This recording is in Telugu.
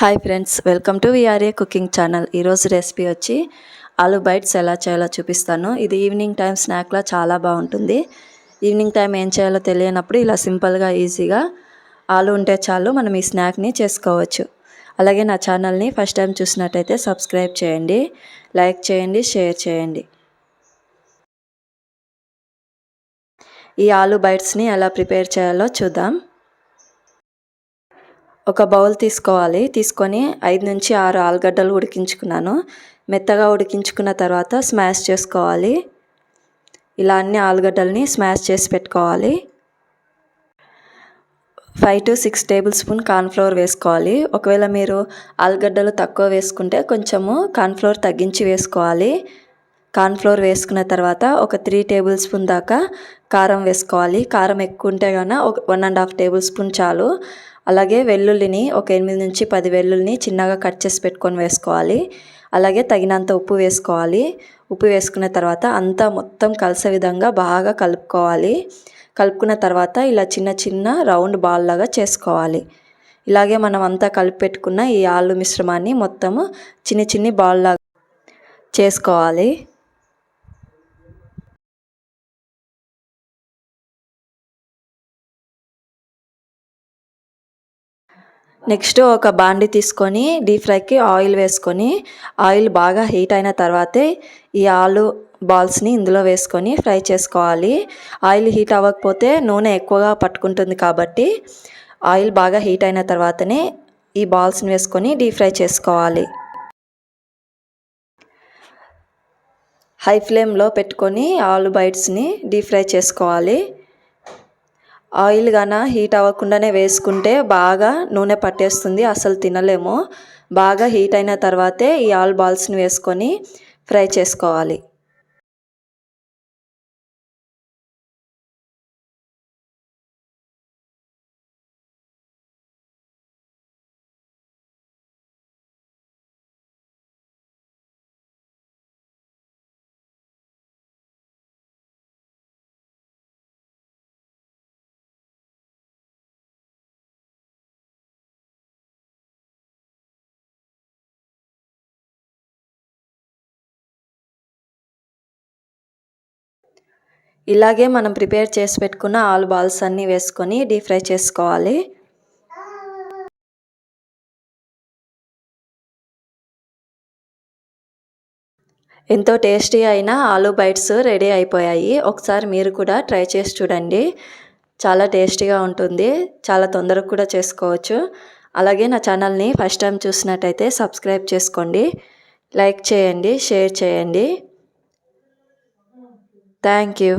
Hi friends welcome to VRA cooking channel. ఈరోజు రెసిపీ వచ్చి ఆలు బైట్స్ ఎలా చేయాలో చూపిస్తాను. ఇది ఈవినింగ్ టైం స్నాక్లా చాలా బాగుంటుంది. ఈవినింగ్ టైం ఏం చేయాలో తెలియనప్పుడు ఇలా సింపుల్గా ఈజీగా ఆలు ఉంటే చాలు మనం ఈ స్నాక్ని చేసుకోవచ్చు. అలాగే నా ఛానల్ని ఫస్ట్ టైం చూసినట్టయితే సబ్స్క్రైబ్ చేయండి లైక్ చేయండి షేర్ చేయండి. ఈ ఆలు బైట్స్ని ఎలా ప్రిపేర్ చేయాలో చూద్దాం. ఒక బౌల్ తీసుకోవాలి. తీసుకొని ఐదు నుంచి ఆరు ఆలుగడ్డలు ఉడికించుకున్నాను. మెత్తగా ఉడికించుకున్న తర్వాత స్మాష్ చేసుకోవాలి. ఇలా అన్ని ఆలుగడ్డల్ని స్మాష్ చేసి పెట్టుకోవాలి. Five to six tablespoon cornflour వేసుకోవాలి. ఒకవేళ మీరు ఆలుగడ్డలు తక్కువ వేసుకుంటే కొంచెము కార్న్ఫ్లవర్ తగ్గించి వేసుకోవాలి. కార్న్ఫ్లోర్ వేసుకున్న తర్వాత ఒక త్రీ టేబుల్ స్పూన్ దాకా కారం వేసుకోవాలి. కారం ఎక్కువ ఉంటే కన్నా ఒక one and half tablespoon చాలు. అలాగే వెల్లుల్లిని ఒక ఎనిమిది నుంచి పది వెల్లుల్లిని చిన్నగా కట్ చేసి పెట్టుకొని వేసుకోవాలి. అలాగే తగినంత ఉప్పు వేసుకోవాలి. ఉప్పు వేసుకున్న తర్వాత అంతా మొత్తం కలిసే విధంగా బాగా కలుపుకోవాలి. కలుపుకున్న తర్వాత ఇలా చిన్న చిన్న రౌండ్ బాల్ లాగా చేసుకోవాలి. ఇలాగే మనం అంతా కలిపి పెట్టుకున్న ఈ ఆలు మిశ్రమాన్ని మొత్తము చిన్ని చిన్ని బాల్ లాగా చేసుకోవాలి. నెక్స్ట్ ఒక బాండి తీసుకొని డీప్ ఫ్రైకి ఆయిల్ వేసుకొని ఆయిల్ బాగా హీట్ అయిన తర్వాతే ఈ ఆలు బాల్స్ని ఇందులో వేసుకొని ఫ్రై చేసుకోవాలి. ఆయిల్ హీట్ అవ్వకపోతే నూనె ఎక్కువగా పట్టుకుంటుంది కాబట్టి ఆయిల్ బాగా హీట్ అయిన తర్వాతనే ఈ బాల్స్ని వేసుకొని డీప్ ఫ్రై చేసుకోవాలి. హై ఫ్లేమ్లో పెట్టుకొని ఆలు బైట్స్ని డీప్ ఫ్రై చేసుకోవాలి. ఆయిల్ గాన హీట్ అవ్వకుండానే వేసుకుంటే బాగా నూనె పట్టేస్తుంది అసలు తినలేము. బాగా హీట్ అయిన తర్వాతే ఈ ఆల్ బాల్స్ని వేసుకొని ఫ్రై చేసుకోవాలి. ఇలాగే మనం ప్రిపేర్ చేసి పెట్టుకున్న ఆలు బాల్స్ అన్నీ వేసుకొని డీప్ ఫ్రై చేసుకోవాలి. ఎంతో టేస్టీ అయిన ఆలు బైట్స్ రెడీ అయిపోయాయి. ఒకసారి మీరు కూడా ట్రై చేసి చూడండి. చాలా టేస్టీగా ఉంటుంది. చాలా తొందరగా కూడా చేసుకోవచ్చు. అలాగే నా ఛానల్ని ఫస్ట్ టైం చూసినట్టయితే సబ్స్క్రైబ్ చేసుకోండి. లైక్ చేయండి షేర్ చేయండి. Thank you.